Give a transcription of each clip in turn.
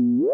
you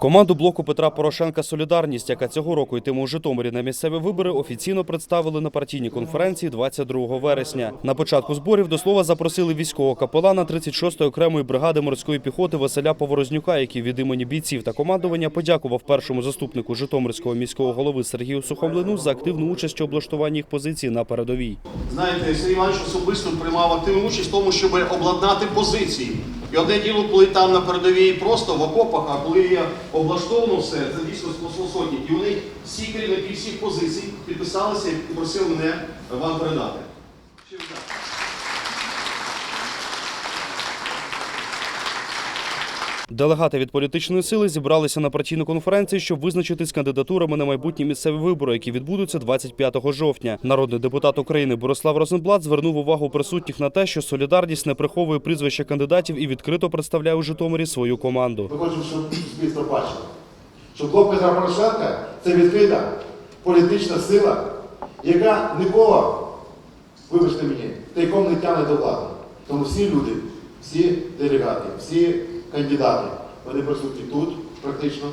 Команду блоку Петра Порошенка Солідарність, яка цього року йтиме у Житомирі на місцеві вибори, офіційно представили на партійній конференції 22 вересня. На початку зборів до слова запросили військового капелана 36-ї окремої бригади морської піхоти Василя Поворознюка, який від імені бійців та командування подякував першому заступнику Житомирського міського голови Сергію Сухомлину за активну участь у облаштуванні їх позицій на передовій. Знаєте, Сергій Іванович особисто приймав активну участь в тому, щоб обладнати позиції. І одне діло, коли там на передовій просто в окопах, а коли є облаштовано все, це дійсно сотні. І вони всі керівники всіх позицій підписалися і просили мене вам передати. Делегати від політичної сили зібралися на партійну конференцію, щоб визначитись кандидатурами на майбутні місцеві вибори, які відбудуться 25 жовтня. Народний депутат України Борислав Розенблат звернув увагу присутніх на те, що солідарність не приховує прізвища кандидатів і відкрито представляє у Житомирі свою команду. Ми хочемо, щоб суспільство бачило, що блок Петра Порошенка це відкрита політична сила, яка нікого, вибачте мені, тайком не тягне до влади. Тому всі люди, всі делегати, всі кандидати, вони присутні тут практично.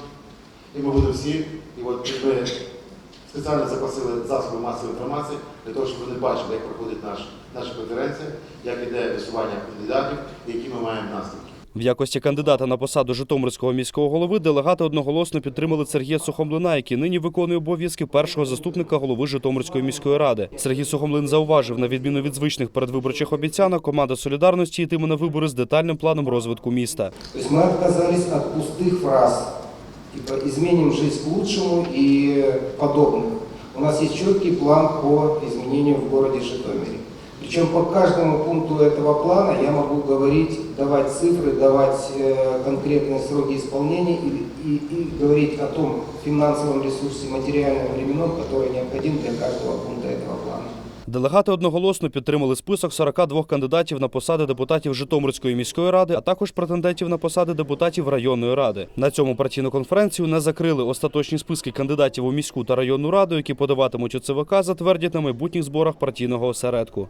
І ми будемо всі, і от ми спеціально запросили засоби масової інформації для того, щоб вони бачили, як проходить наш, наша конференція, як іде висування кандидатів, і які ми маємо наслідки. В якості кандидата на посаду Житомирського міського голови делегати одноголосно підтримали Сергія Сухомлина, який нині виконує обов'язки першого заступника голови Житомирської міської ради. Сергій Сухомлин зауважив, на відміну від звичних передвиборчих обіцянок, команда солідарності йтиме на вибори з детальним планом розвитку міста. То есть мы отказались от пустых фраз, типа изменим жизнь к лучшему и подобных. У нас есть четкий план по изменению в городе Житомире. Причем по каждому пункту этого плана я могу говорить, давать цифры, давать э, конкретные сроки исполнения и, и, и говорить о том финансовом ресурсе, материальном, временном, который необходим для каждого пункта. Делегати одноголосно підтримали список 42 кандидатів на посади депутатів Житомирської міської ради, а також претендентів на посади депутатів районної ради. На цьому партійну конференцію не закрили остаточні списки кандидатів у міську та районну раду, які подаватимуть у ЦВК, затвердять на майбутніх зборах партійного осередку.